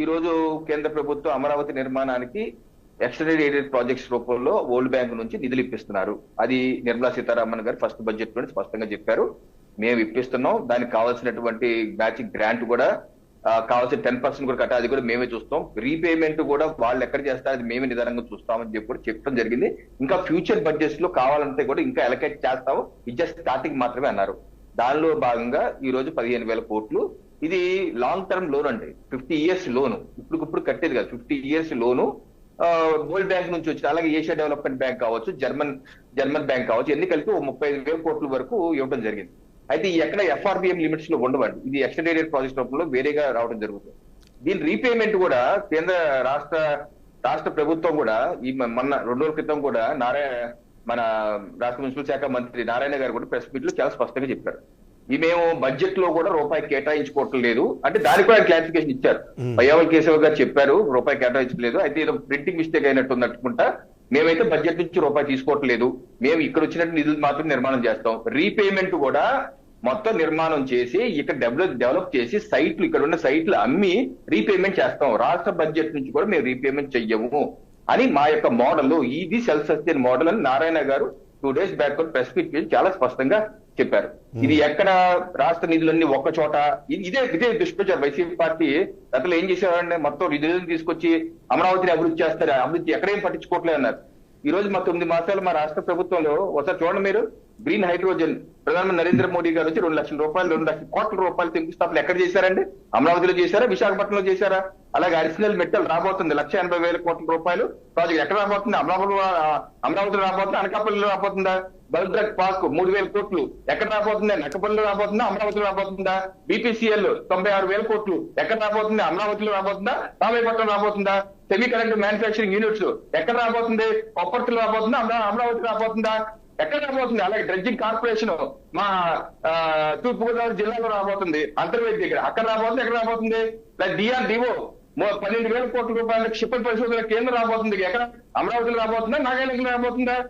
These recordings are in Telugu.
ఈ రోజు కేంద్ర ప్రభుత్వం అమరావతి నిర్మాణానికి ఎక్స్టెండెడ్ ఎయిడెడ్ ప్రాజెక్ట్స్ రూపంలో వరల్డ్ బ్యాంక్ నుంచి నిధులు ఇప్పిస్తున్నారు. అది నిర్మలా సీతారామన్ గారు ఫస్ట్ బడ్జెట్లో స్పష్టంగా చెప్పారు. మేము ఇప్పిస్తున్నాం. దానికి కావాల్సినటువంటి మ్యాచింగ్ గ్రాంట్ కూడా కావాల్సిన టెన్ పర్సెంట్ కూడా కట్టాలి అది కూడా మేమే చూస్తాం రీపేమెంట్ కూడా వాళ్ళు ఎక్కడ చేస్తారు అది మేమే నిదానంగా చూస్తామని చెప్పి కూడా చెప్పడం జరిగింది. ఇంకా ఫ్యూచర్ బడ్జెట్స్లో కావాలంటే కూడా ఇంకా ఎలకేట్ చేస్తాము. ఇది జస్ట్ స్టార్టింగ్ మాత్రమే అన్నారు. దానిలో భాగంగా ఈ రోజు పదిహేను వేల కోట్లు ఇది లాంగ్ టర్మ్ లోన్ అండి. ఫిఫ్టీ ఇయర్స్ లోను ఇప్పుడు ఇప్పుడు కట్టేది కాదు. Fifty years loan world bank నుంచి వచ్చిన అలాగే ఏషియా డెవలప్మెంట్ బ్యాంక్ కావచ్చు జర్మన్ జర్మన్ బ్యాంక్ కావచ్చు. ఎన్ని కలిపి ముప్పై ఐదు వేల కోట్ల వరకు ఇవ్వడం జరిగింది. అయితే ఎక్కడ ఎఫ్ఆర్బిఎం లిమిట్స్లో ఉండవండి. ఇది ఎక్స్టెండెడ్ ప్రాజెక్ట్ రూపంలో వేరేగా రావడం జరుగుతుంది. దీని రీపేమెంట్ కూడా కేంద్ర రాష్ట్ర రాష్ట్ర ప్రభుత్వం కూడా ఈ మొన్న రెండు రోజుల క్రితం కూడా నారాయణ మన రాష్ట్ర మున్సిపల్ శాఖ మంత్రి నారాయణ గారు కూడా ప్రెస్ మీట్లో చాలా స్పష్టంగా చెప్పారు. మేము బడ్జెట్లో కూడా రూపాయి కేటాయించుకోవటం లేదు అంటే దానికి కూడా క్లారిఫికేషన్ ఇచ్చారు. పయ్యావల్ కేశవ్ గారు చెప్పారు రూపాయి కేటాయించలేదు అయితే ఏదో ప్రింటింగ్ మిస్టేక్ అయినట్టు అనుకుంటా మేమైతే బడ్జెట్ నుంచి రూపాయి తీసుకోవట్లేదు. మేము ఇక్కడ వచ్చినట్టు నిధులు మాత్రం నిర్మాణం చేస్తాం. రీపేమెంట్ కూడా మొత్తం నిర్మాణం చేసి ఇక్కడ డెవలప్ డెవలప్ చేసి సైట్లు ఇక్కడ ఉన్న సైట్లు అమ్మి రీపేమెంట్ చేస్తాం. రాష్ట్ర బడ్జెట్ నుంచి కూడా మేము రీపేమెంట్ చెయ్యము అని మా యొక్క మోడల్ ఇది సెల్ఫ్ సస్టైన్ మోడల్ అని నారాయణ గారు two days back press meet చాలా స్పష్టంగా చెప్పారు. ఇది ఎక్కడ రాష్ట్ర నిధులన్నీ ఒక్క చోట? ఇది- ఇదే దుష్ప్రచారం. వైసీపీ పార్టీ గతంలో ఏం చేసేవారంటే మొత్తం నిధులను తీసుకొచ్చి అమరావతిని అభివృద్ధి చేస్తారు? అభివృద్ధి ఎక్కడేం పట్టించుకోవట్లేదు అన్నారు. ఈ రోజు మా తొమ్మిది మాసాలు మా రాష్ట్ర ప్రభుత్వంలో ఒకసారి చూడండి మీరు గ్రీన్ హైడ్రోజన్. ప్రధానమంత్రి నరేంద్ర మోడీ గారు వచ్చి రెండు లక్షల రూపాయలు రెండు లక్షల కోట్ల రూపాయలు శంకుస్థాపన ఎక్కడ చేశారండి? అమరావతిలో చేశారా? విశాఖపట్నంలో చేశారా? అలాగే అడిషనల్ మెట్టల్ రాబోతుంది లక్ష ఎనభై వేల కోట్ల రూపాయలు. ప్రాజెక్ట్ ఎక్కడ రాబోతుంది? అమరావతి అమరావతిలో రాబోతుంది అనకాపల్లిలో రాబోతుందా? బల్ద్రక్ పార్క్ మూడు వేల కోట్లు. ఎక్కడ రాబోతుంది? నక్కపల్లిలో రాబోతుందా? అమరావతిలో రాబోతుందా? బీపీసీఎల్ తొంభై ఆరు వేల కోట్లు. ఎక్కడ రాబోతుంది? అమరావతిలో రాబోతుందా? రామాయపట్నం రాబోతుందా? సెమీ కండక్టర్ మ్యానుఫాక్చరింగ్ యూనిట్స్ ఎక్కడ రాబోతుంది? కొప్పర్తిలో రాబోతుందా? అమరా- అమరావతి రాబోతుందా? ఎక్కడ రాబోతుంది? అలాగే డ్రెడ్జింగ్ కార్పొరేషన్ మా ఆ, తూర్పు గోదావరి జిల్లాలో రాబోతుంది. అంతర్వేది దగ్గర. అక్కడ రాబోతుంది ఎక్కడ రాబోతుంది? డిఆర్ డిఓ పన్నెండు వేల కోట్ల రూపాయల క్షిపణి పరిశోధన కేంద్రం రాబోతుంది. ఎక్కడ? అమరావతిలో రాబోతుందా? నాగాలాండ్లో రాబోతుందా?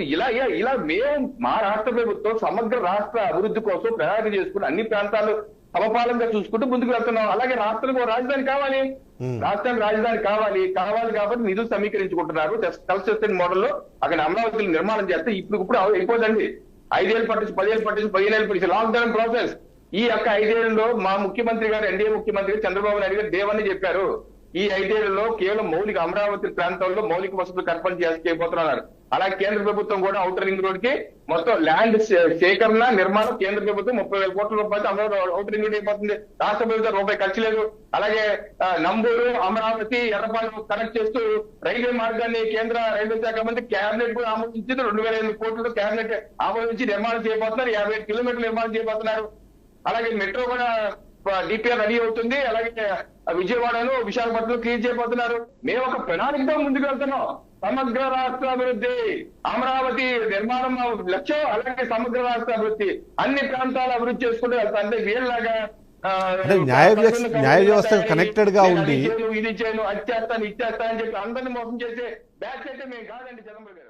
ఇలా ఇలా- మేము మా రాష్ట్ర ప్రభుత్వం సమగ్ర రాష్ట్ర అభివృద్ధి కోసం ప్రణాళిక చేసుకుని అన్ని ప్రాంతాలు సమపాలంగా చూసుకుంటూ ముందుకు వెళ్తున్నాం. అలాగే రాష్ట్రానికి రాజధాని కావాలి. రాష్ట్రానికి రాజధాని కావాలి. కావాలి కాబట్టి నిధులు సమీకరించుకుంటున్నారు. కల్చర్ మోడల్లో అక్కడ అమరావతిలో నిర్మాణం చేస్తే ఇప్పుడు ఇప్పుడు అయిపోదండి. ఐదేళ్ళు పట్టించి పదిహేళ్ళు పట్టించి పదిహేను ఏళ్ళు పట్టించి లాంగ్ టర్మ్ ప్రాసెస్ ఈ యొక్క ఐదేళ్ళలో మా ముఖ్యమంత్రి గారు ఎన్డీఏ ముఖ్యమంత్రి చంద్రబాబు నాయుడు గారు దేవని చెప్పారు. ఈ ఐదేళ్ళలో కేవలం మౌలిక అమరావతి ప్రాంతంలో మౌలిక వసతులు కల్పన చేయబోతున్నారు అలాగే కేంద్ర ప్రభుత్వం కూడా ఔటర్ రింగ్ రోడ్కి మొత్తం ల్యాండ్ సేకరణ నిర్మాణం కేంద్ర ప్రభుత్వం ముప్పై వేల కోట్ల రూపాయలు అమరావతి ఔటర్ రింగ్ రోడ్ అయిపోతుంది. రాష్ట్ర ప్రభుత్వం రూపాయి ఖర్చు లేదు. అలాగే నంబూరు అమరావతి ఎర్రపాలెం కనెక్ట్ చేస్తూ రైల్వే మార్గాన్ని కేంద్ర రైల్వే శాఖ మంత్రి కేబినెట్ కూడా ఆమోదించింది. రెండు వేల ఎనిమిది కోట్లతో కేబినెట్ ఆమోదించి నిర్మాణం చేయబోతున్నారు. యాభై కిలోమీటర్లు నిర్మాణం చేయబోతున్నారు. అలాగే మెట్రో కూడా డిపిఆర్ రెడీ అవుతుంది. అలాగే విజయవాడను విశాఖపట్నం క్లియర్ చేయబోతున్నారు. మేము ఒక ప్రణాళికతో ముందుకు వెళ్తున్నాం. సమగ్ర రాష్ట్ర అభివృద్ధి అమరావతి నిర్మాణం లక్ష్యం. అలాగే సమగ్ర రాష్ట్ర అభివృద్ధి అన్ని ప్రాంతాలు అభివృద్ధి చేసుకుంటూ వెళ్తాం. అంటే వీళ్ళలాగా అంటే న్యాయ వ్యవస్థ- న్యాయ connected గా ఉండి- ఇది చేయను అది చేస్తాను ఇది చేస్తాను అని చెప్పి అందరిని మోసం చేసే బ్యాచ్ అయితే మేము కాదండి జగన్మోహన్ గారు.